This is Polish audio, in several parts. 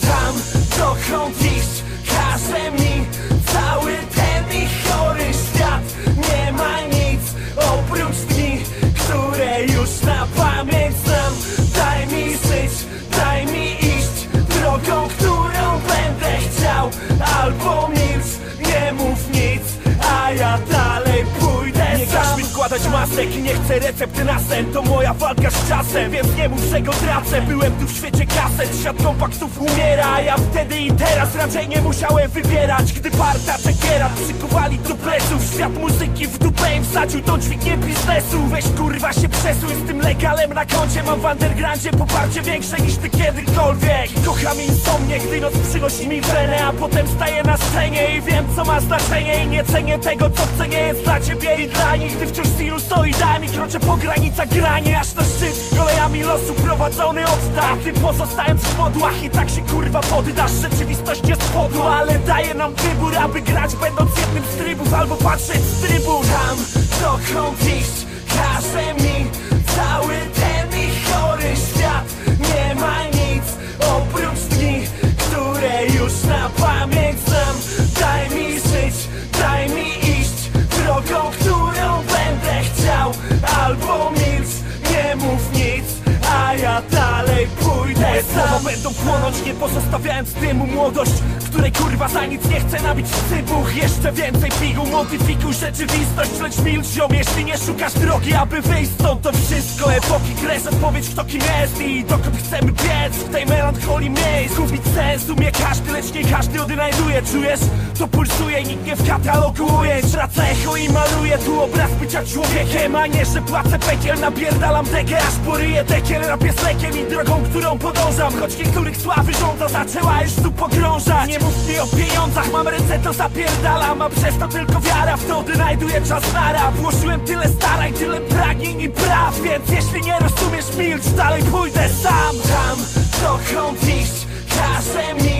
Tam dokąd składać masek Nie chcę recepty na sen. To moja walka z czasem Więc nie że go tracę. Byłem tu w świecie kaset Świat kompaktów umiera. Ja wtedy i teraz raczej nie musiałem wybierać. Gdy parta czekiera Przykuwali do pleców. Świat muzyki w dupę im wsadził To dźwignię biznesu. Weź kurwa się przesuń Z tym legalem na koncie. Mam w undergroundzie poparcie większe niż ty kiedykolwiek. Kocham insomnię Gdy noc przynosi mi wenę A potem staję na scenie I wiem co ma znaczenie I nie cenię tego co w cenie jest dla ciebie i dla nich Gdy wciąż stylu stoi. Dami Kroczę po granicach granie Aż na szczyt kolejami losu prowadzony od tak Ty pozostając w podłach I tak się kurwa poddasz. Rzeczywistość jest podła Ale daje nam wybór Aby grać będąc jednym z trybów Albo patrzeć z trybun Tam dokąd iść będą płonąć, nie pozostawiając dymu. Młodość, której kurwa za nic nie chce nabić cybuch Jeszcze więcej piguł, modyfikuj rzeczywistość. Lecz milcz ziom, jeśli nie szukasz drogi, aby wyjść stąd To wszystko epoki, kres, odpowiedź kto kim jest I dokąd chcemy biec, w tej melancholii miejsc Gubić sens umie każdy, lecz nie każdy odnajduje Czujesz? To pulsuje, nikt nie w katalogu ujęć Tracę echo i maluję tu obraz bycia człowiekiem A nie, że płacę pekiel, napierdalam degę Aż poryję dekiel, rap jest lekiem i drogą, którą podążam. Choć niektórych sławy rządza zaczęła już tu pogrążać. Nie mów mi o pieniądzach, mam ręce to zapierdalam A przez to tylko wiara w to odnajduję czas na rap Włożyłem tyle starań, tyle pragnień i praw Więc jeśli nie rozumiesz, milcz, dalej pójdę sam. Tam dokąd iść każe mi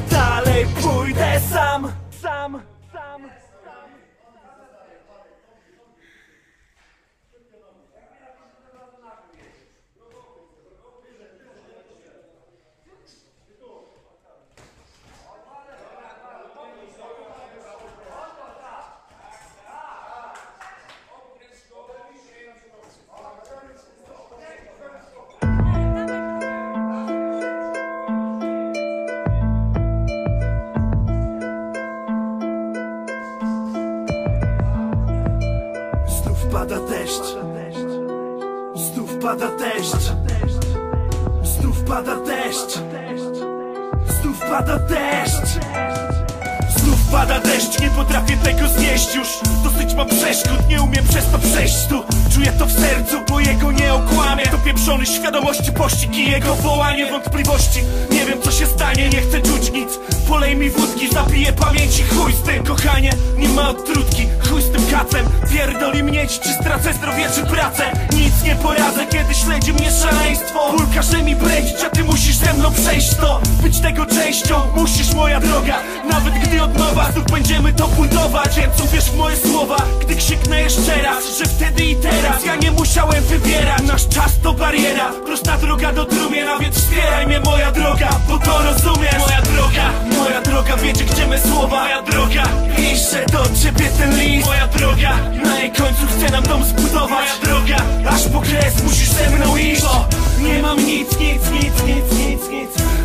dalej pójdę sam pada deszcz. Znów pada deszcz. Znów pada deszcz. Znów pada deszcz pada deszcz, nie potrafię tego znieść już. Dosyć mam przeszkód, nie umiem przez to przejść tu. Czuję to w sercu, bo jego nie okłamie To pieprzony świadomości pościg i jego wołanie wątpliwości. Nie wiem co się stanie, nie chcę czuć nic. Polej mi wódki, zapiję pamięci Chuj z tym kochanie, nie ma odtrutki Chuj z tym kacem, pierdoli mnie czy stracę zdrowie czy pracę. Nic nie poradzę, kiedy śledzi mnie szaleństwo. Ból każe mi brędzić, a ty musisz ze mną przejść to Być tego częścią, musisz moja droga Nawet gdy od nowa znów będziemy to budować. Więc uwierz w moje słowa, gdy krzyknę jeszcze raz Że wtedy i teraz ja nie musiałem wybierać. Nasz czas to bariera, prosta droga do trumienia Więc wspieraj mnie moja droga, bo to rozumiesz. Moja droga, moja droga, wiecie gdzie me słowa. Moja droga, piszę do ciebie ten list. Moja droga, na jej końcu chcę nam dom zbudować. Moja droga, aż po kres musisz ze mną iść. Nie mam nic, nic, nic, nic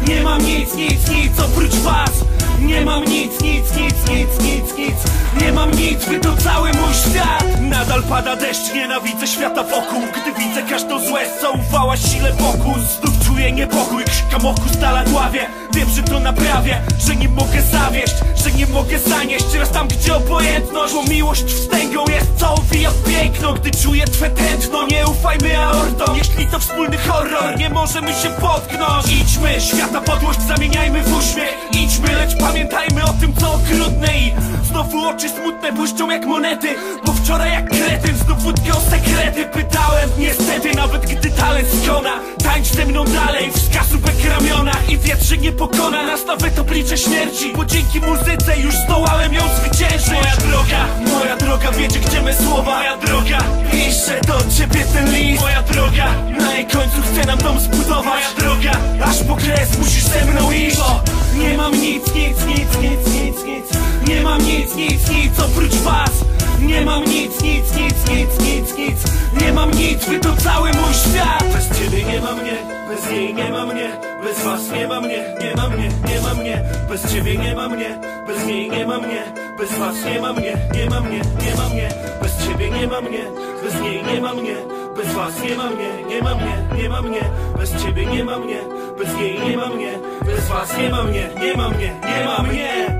Nie mam nic, nic, nic oprócz was. Nie mam nic, nic, nic, nic, nic, nic. Nie mam nic, wy to cały mój świat. Nadal pada deszcz, nienawidzę świata wokół. Gdy widzę każdą złe, co ufała sile Znów czuję niepokój, krzykam oku stala dławie Wiem, że to naprawię, że nie mogę zawieść Że nie mogę zanieść. Raz tam, gdzie obojętność Bo miłość wstęgą jest. Całą jak piękno Gdy czuję twe tętno, nie ufajmy aortom Jeśli to wspólny horror, nie możemy się potknąć. Idźmy, świata podłość zamieniajmy w uśmiech. Idźmy, lecz pamiętajmy o tym, co okrutne I znowu oczy smutne błyszczą jak monety. Bo wczoraj jak kretyn znów wódkę o sekrety Pytałem, niestety, że nie pokona nas nawet oblicze śmierci. Bo dzięki muzyce już zdołałem ją zwyciężyć. Moja droga, moja droga, wiecie gdzie me słowa? Moja droga, piszę do ciebie ten list. Moja droga, na jej końcu chcę nam dom zbudować. Moja droga, aż po kres musisz ze mną iść. Bo nie mam nic, nic, nic, nic, nic, nic. Nie mam nic, nic, nic oprócz was. Nie mam nic, nic, nic, nic, nic, nic. Nie mam nic, wy to cały mój świat. Bez ciebie nie ma mnie, bez jej nie ma mnie Bez was nie ma mnie, nie ma mnie, nie ma mnie Bez ciebie nie ma mnie, bez niej nie ma mnie Bez was nie ma mnie, nie ma mnie, nie ma mnie Bez ciebie nie ma mnie, bez niej nie ma mnie Bez was nie ma mnie, nie ma mnie, nie ma mnie Bez ciebie nie ma mnie, bez jej nie ma mnie Bez was nie ma mnie, nie ma mnie, nie ma mnie